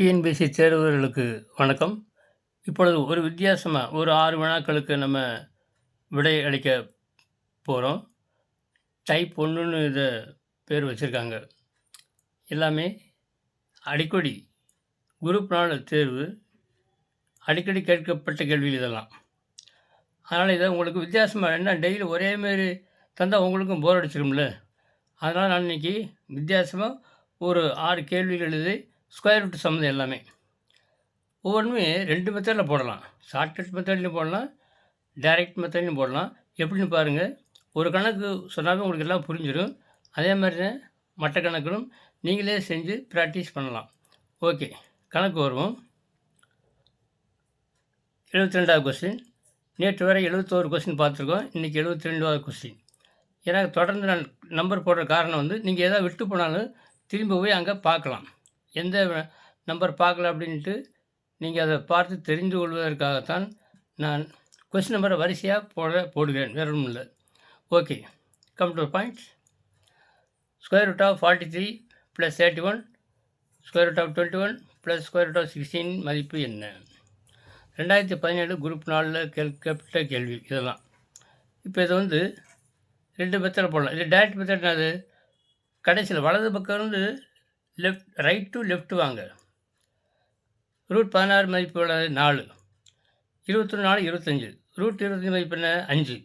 TNPSC தேர்வர்களுக்கு வணக்கம். இப்பொழுது ஒரு வித்தியாசமாக ஒரு ஆறு வினாக்களுக்கு நம்ம விடை அளிக்க போகிறோம் டைப் ஒன்றுன்னு இதை பேர் வச்சுருக்காங்க. எல்லாமே அடிக்கடி குரூப் நாள் தேர்வு அடிக்கடி கேட்கப்பட்ட கேள்விகள் இதெல்லாம். அதனால் இதை உங்களுக்கு வித்தியாசமாக என்ன டெய்லி ஒரே மாரி தந்தால் உங்களுக்கும் போர் அடிச்சிரும்ல. அதனால் நான் இன்றைக்கி வித்தியாசமாக ஒரு ஆறு கேள்விகள் எழுதி ஸ்கொயர் ரூட் சம்மந்தம் எல்லாமே. ஒவ்வொன்றுமே ரெண்டு மெத்தடில் போடலாம். ஷார்ட்கட் மெத்தட்லையும் போடலாம் டைரக்ட் மெத்தட்லையும் போடலாம். எப்படின்னு பாருங்கள் ஒரு கணக்கு சொன்னாவே உங்களுக்கு எல்லாம் புரிஞ்சிடும் அதே மாதிரி தான் மற்ற கணக்குகளும் நீங்களே செஞ்சு ப்ராக்டிஸ் பண்ணலாம். ஓகே கணக்கு வருவோம். எழுபத்தி ரெண்டாவது கொஸ்டின் நேற்று வரை எழுபத்தோரு கொஸ்டின் பார்த்துருக்கோம். இன்றைக்கி எழுபத்தி ரெண்டாவது கொஸ்டின் ஏன்னா தொடர்ந்து நான் நம்பர் போடுற காரணம் வந்து நீங்கள் எதாவது விட்டு போனாலும் திரும்ப போய் அங்கே பார்க்கலாம். எந்த நம்பர் பார்க்கல அப்படின்ட்டு நீங்கள் அதை பார்த்து தெரிந்து கொள்வதற்காகத்தான் நான் கொஸ்டின் நம்பரை வரிசையாக போட போடுகிறேன். வேற ஒன்றும் இல்லை. Okay come to points square root of forty three plus thirty one square root of twenty one plus square root of sixteen மதிப்பு என்ன? ரெண்டாயிரத்தி பதினேழு குரூப் நாலில் கேட்கப்பட்ட கேள்வி இதெல்லாம். இப்போ இது வந்து ரெண்டு மெத்தடில் போடலாம். இது டேரக்ட் மெத்தட் அது கடைசியில் வலது பக்கம் இருந்து லெஃப்ட் ரைட் டு லெஃப்ட் வாங்க. ரூட் பதினாறு மதிப்பு உள்ளது நாலு. இருபத்தொன்று நாலு இருபத்தஞ்சி. ரூட் இருபத்தஞ்சி மதிப்பு என்ன? அஞ்சு.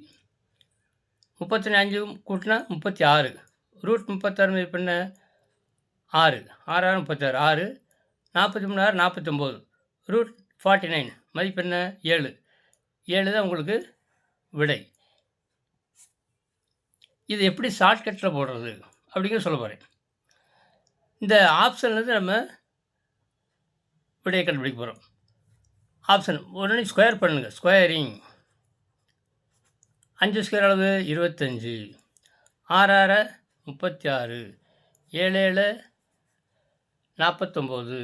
முப்பத்தி அஞ்சு கூட்டினா முப்பத்தி ஆறு. ரூட் முப்பத்தாறு மதிப்பு என்ன? ஆறு. ஆறாறு முப்பத்தாறு. ஆறு. நாற்பத்தி மூணாயிரம் நாற்பத்தொம்போது. ரூட் ஃபார்ட்டி நைன் மதிப்பு என்ன? ஏழு. ஏழு தான் உங்களுக்கு விடை. இது எப்படி ஷார்ட்கட்டில் போடுறது? அப்படிங்கிற சொல்ல போகிறேன் இந்த ஆப்ஷன்லேருந்து நம்ம விடையை கண்டுபிடிக்க போகிறோம் ஆப்ஷன் உடனே ஸ்கொயர் பண்ணுங்கள் ஸ்கொயரிங் அஞ்சு ஸ்கொயர் அளவு இருபத்தஞ்சி. ஆறு ஆறு முப்பத்தி ஆறு ஏழு ஏழு நாற்பத்தொம்போது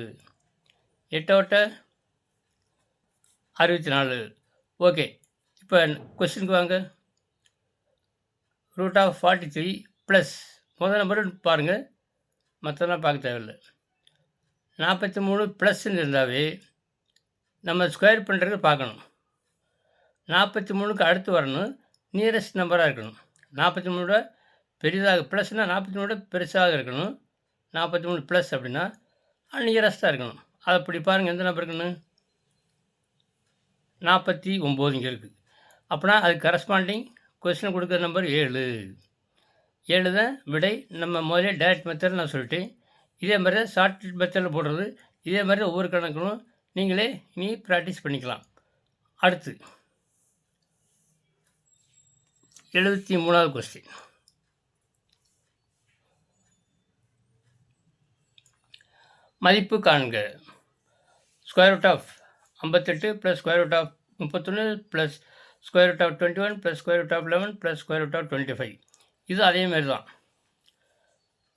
எட்டோட்ட அறுபத்தி நாலு. ஓகே இப்போ கொஸ்டினுக்கு வாங்க. Root of forty three plus முதல் நம்பர் பாருங்கள் மற்றதெல்லாம் பார்க்க தேவையில்லை. நாற்பத்தி மூணு ப்ளஸ்ன்னு இருந்தாவே நம்ம ஸ்கொயர் பண்ணுறது பார்க்கணும். நாற்பத்தி மூணுக்கு அடுத்து வரணும் நியரஸ்ட் நம்பராக இருக்கணும். நாற்பத்தி மூணோட பெரிதாக ப்ளஸ்னால் நாற்பத்தி மூணோட பெருசாக இருக்கணும். நாற்பத்தி மூணு ப்ளஸ் அப்படின்னா நியரஸ்ட்டாக இருக்கணும். அதை அப்படி பாருங்கள் எந்த நம்பர் இருக்குன்னு? நாற்பத்தி ஒம்பது இங்கே இருக்குது அப்படின்னா அது கரஸ்பாண்டிங் கொஸ்டின் கொடுக்குற நம்பர் ஏழு. எழுத விடை நம்ம முதலே டேரக்ட் மெத்தட் நான் சொல்லிட்டேன் இதே மாதிரி தான் ஷார்ட் மெத்தடில் போடுறது இதே மாதிரி ஒவ்வொரு கணக்கிலும் நீங்களே நீ ப்ராக்டிஸ் பண்ணிக்கலாம். அடுத்து எழுபத்தி மூணாவது கொஸ்டின் மதிப்பு காண்க. ஸ்கொயர் ரூட் ஆஃப் ஐம்பத்தெட்டு ப்ளஸ் ஸ்கொயர் ரூட் ஆஃப் முப்பத்தொன்று plus square root of twenty one plus square root of eleven plus square root of twenty five இது அதேமாரி தான்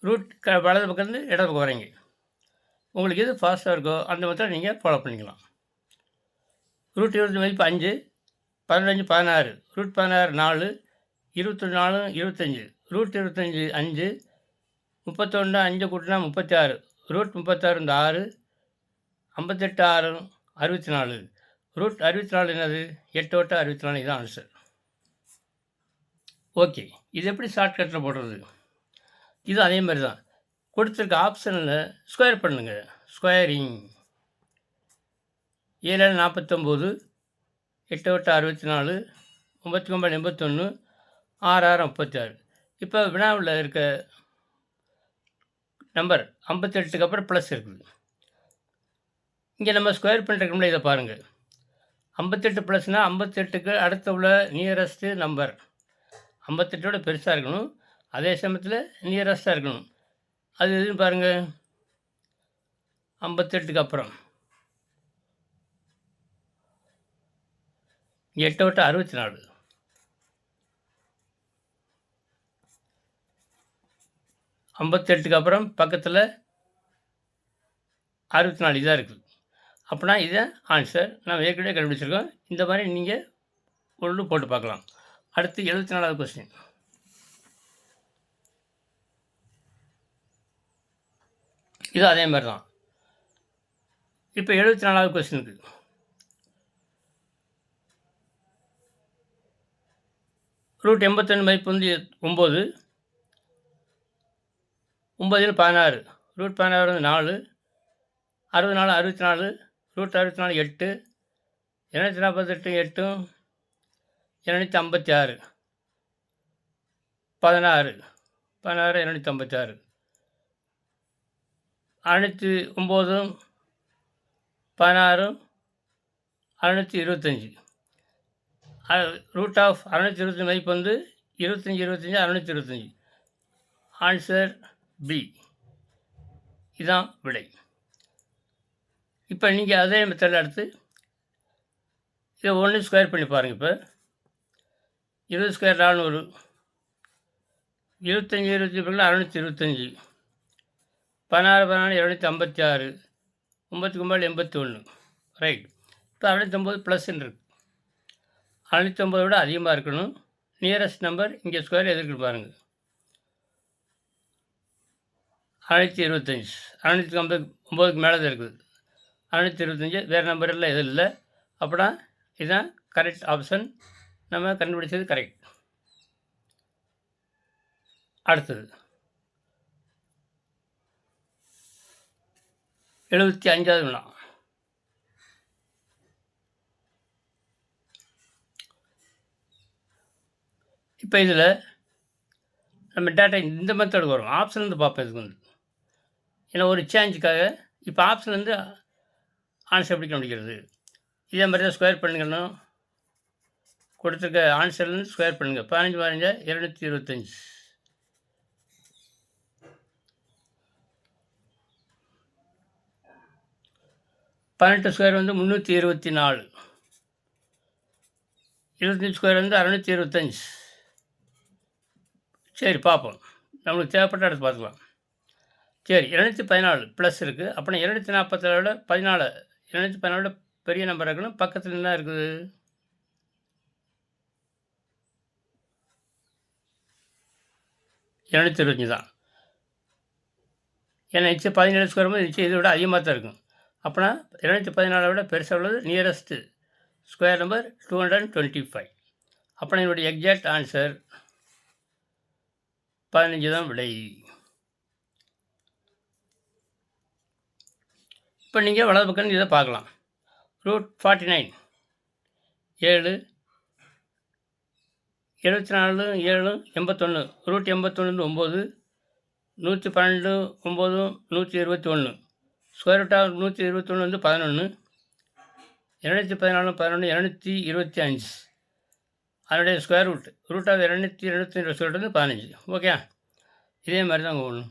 ரூட் க வலது பக்கத்துலேருந்து இடது பக்கம் வரீங்க. உங்களுக்கு எது ஃபாஸ்ட்டாக இருக்கோ அந்த மொத்தம் நீங்கள் ஃபாலோ பண்ணிக்கலாம். ரூட் இருபத்தி மதிப்பு அஞ்சு பதினஞ்சு பதினாறு. ரூட் பதினாறு நாலு இருபத்தொன்று நாலு இருபத்தஞ்சி. ரூட் இருபத்தஞ்சி அஞ்சு முப்பத்தொன்று அஞ்சு கூட்டினா முப்பத்தி ஆறு ரூட் முப்பத்தாறு இந்த ஆறு ஐம்பத்தெட்டு ஆறு அறுபத்தி நாலு. ரூட் அறுபத்தி நாலு என்னது? எட்டு வட்டம் அறுபத்தி நாலு இதுதான் ஆன்சர் ஓகே. இது எப்படி ஷார்ட்கட்டில் போடுறது? இது அதே மாதிரி தான் கொடுத்துருக்க ஆப்ஷனில் ஸ்கொயர் பண்ணுங்கள் ஸ்கொயரிங் ஏழு நாற்பத்தொம்போது எட்டு எட்டு அறுபத்தி நாலு ஒம்பத்தி ஒம்பது எண்பத்தொன்று ஆறு ஆறு முப்பத்தி ஆறு இப்போ வினாவில் இருக்க நம்பர் ஐம்பத்தெட்டுக்கு அப்புறம் ப்ளஸ் இருக்குது. இங்கே நம்ம ஸ்கொயர் பண்ணுறதுக்கு இதை பாருங்கள் ஐம்பத்தெட்டு ப்ளஸ்னால் ஐம்பத்தெட்டுக்கு அடுத்த உள்ள நியரஸ்ட்டு நம்பர் ஐம்பத்தெட்டோட பெருசாக இருக்கணும். அதே சமயத்தில் நியரஸ்ட்டாக இருக்கணும். அது எதுன்னு பாருங்கள் ஐம்பத்தெட்டுக்கு அப்புறம். எட்டு விட்டு அறுபத்தி நாலு ஐம்பத்தெட்டுக்கு அப்புறம் பக்கத்தில் அறுபத்தி நாலு இதாக இருக்குது அப்படின்னா இதை ஆன்சர் நம்ம ஏற்கனவே கண்டுபிடிச்சிருக்கோம். இந்த மாதிரி நீங்கள் ஒன்று போட்டு பார்க்கலாம். அடுத்து எழுபத்தி நாலாவது கொஸ்டின் இது அதே மாதிரி தான் இப்போ எழுபத்தி நாலாவது கொஸ்டினுக்கு ரூட் எண்பத்தெண்டு மதிப்பு வந்து ஒம்பது ஒம்பதில் பதினாறு. ரூட் பதினாறு வந்து நாலு. அறுபது நாலு அறுபத்தி நாலு. ரூட் அறுபத்தி நாலு எட்டு. இரநூத்தி நாற்பத்தெட்டு எட்டும் இரநூத்தி ஐம்பத்தி ஆறு பதினாறு. பதினாறு இரநூத்தி ஐம்பத்தி ஆறு அறுநூற்றி ஒம்போதும் பதினாறும் அறுநூற்றி இருபத்தஞ்சி ரூட் ஆஃப் அறுநூற்றி இருபத்தஞ்சி மதிப்பு வந்து இருபத்தஞ்சி இருபத்தஞ்சி அறுநூற்றி இருபத்தஞ்சி ஆன்சர் பி இதுதான் விடை. இப்போ நீங்கள் அதே மெத்தடில் எடுத்து இதை ஒன்று ஸ்கொயர் பண்ணி பாருங்கள் இப்போ. இருபது ஸ்கொயர் நானூறு. இருபத்தஞ்சி இருபத்தி பிறகு அறுநூற்றி இருபத்தஞ்சி. பதினாறு பதினாலு இரநூத்தி ஐம்பத்தி ஆறு ஒம்பத்தி ஒம்பது எண்பத்தி ஒன்று ரைட் இப்போ அறுநூத்தொம்பது ப்ளஸ்ன்னு இருக்கு. அறுநூத்தொம்பதை விட அதிகமாக இருக்கணும். நியரஸ்ட் நம்பர் இங்கே ஸ்கொயர் எதிர்க்கு பாருங்கள் அறுநூற்றி இருபத்தஞ்சி. அறுநூற்றி ஐம்பது ஒம்பதுக்கு மேலே தான் இருக்குது. அறுநூற்றி இருபத்தஞ்சி வேறு நம்பர் எல்லாம் எதுவும் இல்லை. அப்படின்னா இதுதான் கரெக்ட் ஆப்ஷன் நம்ம கண்டுபிடிச்சது கரெக்ட் அடுத்தது. எழுபத்தி அஞ்சாவது வினா. இப்போ இதில் நம்ம டேட்டா இந்த மெத்தடுக்கு வரும். ஆப்ஷன்லேருந்து பார்ப்போம் இதுக்கு வந்து. ஏன்னா ஒரு சேஞ்சுக்காக இப்போ ஆப்ஷன் வந்து ஆன்சர் எப்படி கண்டுபிடிக்கிறது? இதே மாதிரி தான் ஸ்கொயர் பண்ணிக்கணும். கொடுத்துருக்க ஆன்சர்லேருந்து ஸ்கொயர் பண்ணுங்கள் பதினஞ்சு பதினஞ்சா இரநூத்தி இருபத்தஞ்சி. பதினெட்டு ஸ்கொயர் வந்து முந்நூற்றி இருபத்தி நாலு இருபத்தஞ்சி ஸ்கொயர் வந்து அறநூற்றி இருபத்தஞ்சி. சரி பார்ப்போம். நம்மளுக்கு தேவைப்பட்ட இடத்து பார்த்துக்கலாம். சரி இரநூத்தி பதினாலு ப்ளஸ் இருக்குது அப்புறம் இரநூத்தி நாற்பத்தேழோட பதினாலு. இரநூத்தி பதினாலோட பெரிய நம்பர் இருக்கணும் பக்கத்தில் என்ன இருக்குது? இரநூத்தி இருபத்தஞ்சி தான். ஏன்னா நிச்சயம் பதினேழு ஸ்கொயர் போது நிச்சயம் இதை விட அதிகமாக தான் இருக்கும். அப்போனா இரநூத்தி பதினாலை விட பெருசாக உள்ளது nearest square number two hundred twenty five அப்போ என்னுடைய எக்ஸாக்ட் ஆன்சர் பதினஞ்சு தான் விடை. இப்போ நீங்கள் வலது பக்கம் இதை பார்க்கலாம். ரூட் ஃபார்ட்டி நைன் ஏழு எழுபத்தி நாலு ஏழு எண்பத்தொன்று ரூட் எண்பத்தொன்று ஒம்பது நூற்றி பன்னெண்டு ஒம்பது நூற்றி இருபத்தி ஒன்று ஸ்கொயர் ரூட் ஆஃப் நூற்றி இருபத்தொன்று வந்து பதினொன்று இரநூத்தி பதினாலு பதினொன்று இரநூத்தி இருபத்தி அஞ்சு அதனுடைய ஸ்கொயர் ரூட் ரூட் ஆஃப் இரநூத்தி இருபத்தி ரெண்டு ஸ்கொயர் வந்து பதினஞ்சு. ஓகே இதே மாதிரி தான் போகணும்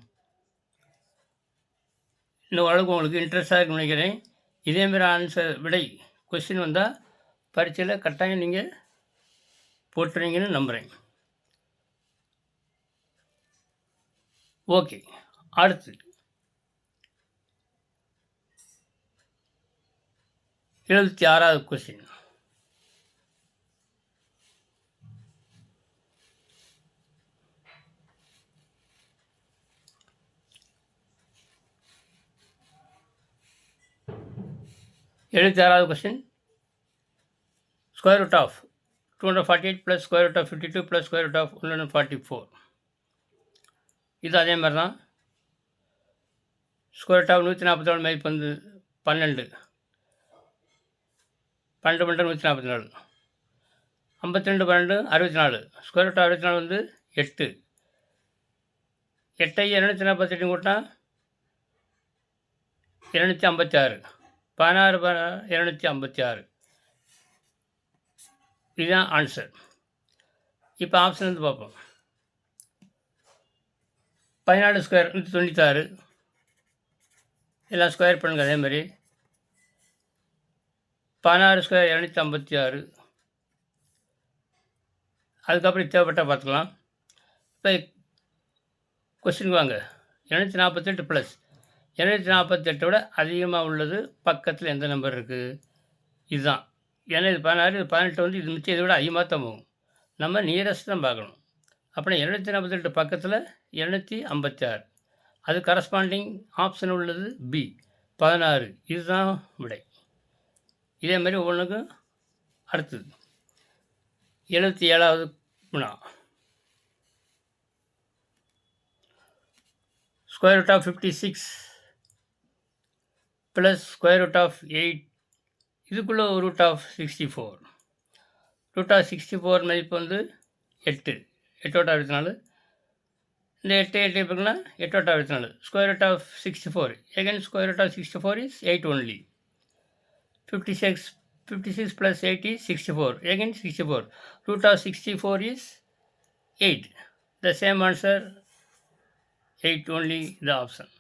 இன்னும் அளவுக்கு உங்களுக்கு இன்ட்ரெஸ்டாக இருக்குன்னு நினைக்கிறேன். இதேமாரி ஆன்சர் விடை கொஸ்டின் வந்தால் பரீட்சையில் கட்டாயம் நீங்கள் போட்டுறீங்கன்னு நம்புகிறேன் ஓகே அடுத்து. எழுபத்தி ஆறாவது கொஸ்டின் எழுபத்தி ஆறாவது question square root of two hundred forty eight plus square root of fifty two plus square root of one hundred forty four இது அதே மாதிரி தான் ஸ்கொயர் ரூட் ஆஃப் நூற்றி நாற்பத்தி மதிப்பு வந்து பன்னெண்டு. பன்னெண்டு பன்னெண்டு நூற்றி நாற்பத்தி நாலு. ஐம்பத்தி ரெண்டு பன்னெண்டு அறுபத்தி நாலு. ஸ்கொயர் ரூட் அறுபத்தி நாலு வந்து எட்டு. எட்டை இரநூத்தி நாற்பத்தெட்டு கூட்டினா இரநூத்தி ஐம்பத்தி ஆறு பதினாறு இரநூத்தி ஐம்பத்தி ஆறு இதுதான் ஆன்சர் இப்போ ஆப்ஷன் வந்து பார்ப்போம். பதினாலு ஸ்கொயர் நூற்றி தொண்ணூத்தாறு. எல்லாம் ஸ்கொயர் பண்ணுங்கள் அதே மாதிரி. பதினாறு ஸ்கொயர் இரநூத்தி ஐம்பத்தி ஆறு. அதுக்கப்புறம் தேவைப்பட்டால் பார்த்துக்கலாம். இப்போ கொஸ்டின் வாங்க. இரநூத்தி நாற்பத்தெட்டு ப்ளஸ் இரநூத்தி நாற்பத்தெட்டை விட அதிகமாக உள்ளது பக்கத்தில் எந்த நம்பர் இருக்குது இதுதான். ஏன்னா இது பதினாறு இது பதினெட்டு வந்து இது மிச்சம் இதை விட அதிகமாக தான் போகும். நம்ம நியரஸ்ட் தான் பார்க்கணும். அப்புறம் இரநூத்தி நாற்பத்தெட்டு பக்கத்தில் இரநூத்தி ஐம்பத்தி ஆறு அது கரஸ்பாண்டிங் ஆப்ஷன் உள்ளது பி பதினாறு. இதுதான் விடை. இதே மாதிரி ஒவ்வொன்றுக்கும் அடுத்தது. எழுபத்தி ஏழாவது வினா square root of fifty six plus square root of eight இதுக்குள்ளே ஒரு root of sixty four root of sixty four மதிப்பு வந்து எட்டு. எட்டோட்ட அறுபத்தி நாலு இந்த எட்டு எட்டு எப்படின்னா எட்டோட்ட அறுபத்தி நாலு square root of sixty four again square root of sixty four is eight only fifty six fifty six plus eight is sixty four again sixty four root of sixty four is eight the same answer eight only the option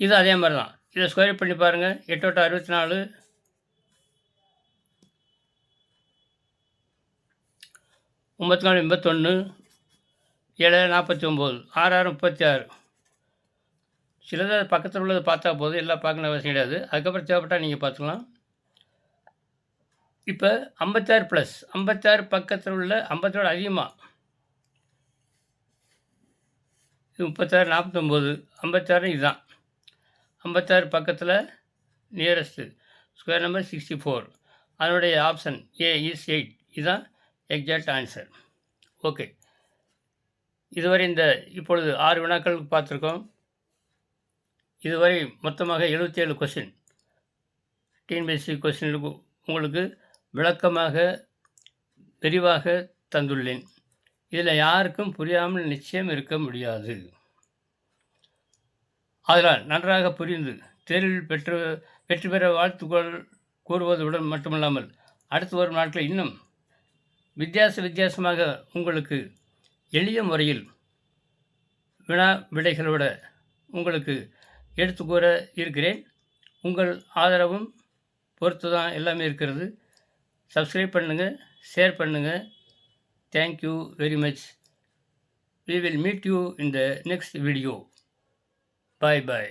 இது அதே மாதிரி தான் இதை square பண்ணி பாருங்கள் எட்டோட்ட அறுபத்தி நாலு ஒம்பத்தி நாலு எண்பத்தொன்று ஏழு நாற்பத்தி ஒம்பது ஆறு ஆறு முப்பத்தி ஆறு சிலதை பக்கத்தில் உள்ளதை பார்த்தா போதும். எல்லாம் பார்க்கணும் அவசியம் கிடையாது. அதுக்கப்புறம் தேவைப்பட்டால் நீங்கள் பார்த்துக்கலாம். இப்போ ஐம்பத்தாறு ப்ளஸ் ஐம்பத்தாறு பக்கத்தில் உள்ள ஐம்பத்தோட அதிகமாக இது முப்பத்தாறு நாற்பத்தொம்போது. ஐம்பத்தாறு இதுதான். ஐம்பத்தாறு பக்கத்தில் nearest square number sixty four அதனுடைய ஆப்ஷன் ஏ இஸ் எயிட் இதுதான் எக்ஸாக்ட் ஆன்சர் ஓகே இதுவரை இந்த இப்பொழுது ஆறு வினாக்கள் பார்த்துருக்கோம். இதுவரை மொத்தமாக எழுபத்தி ஏழு கொஸ்டின் டிஎன்பிஎஸ்சி கொஸ்டினுக்கு உங்களுக்கு விளக்கமாக விரிவாக தந்துள்ளேன். இதில் யாருக்கும் புரியாமல் நிச்சயம் இருக்க முடியாது. அதனால் நன்றாக புரிந்து தேர்வில் பெற்று வெற்றி பெற வாழ்த்துக்கள் கூறுவதுடன் மட்டுமல்லாமல் அடுத்து வரும் நாட்களில் இன்னும் வித்தியாச வித்தியாசமாக உங்களுக்கு எளிய முறையில் வினா விடைகளோட உங்களுக்கு எடுத்து கூற இருக்கிறேன். உங்கள் ஆதரவும் பொறுத்து தான் எல்லாமே இருக்கிறது. சப்ஸ்கிரைப் பண்ணுங்கள் ஷேர் பண்ணுங்கள் thank you very much we will meet you in the next video bye bye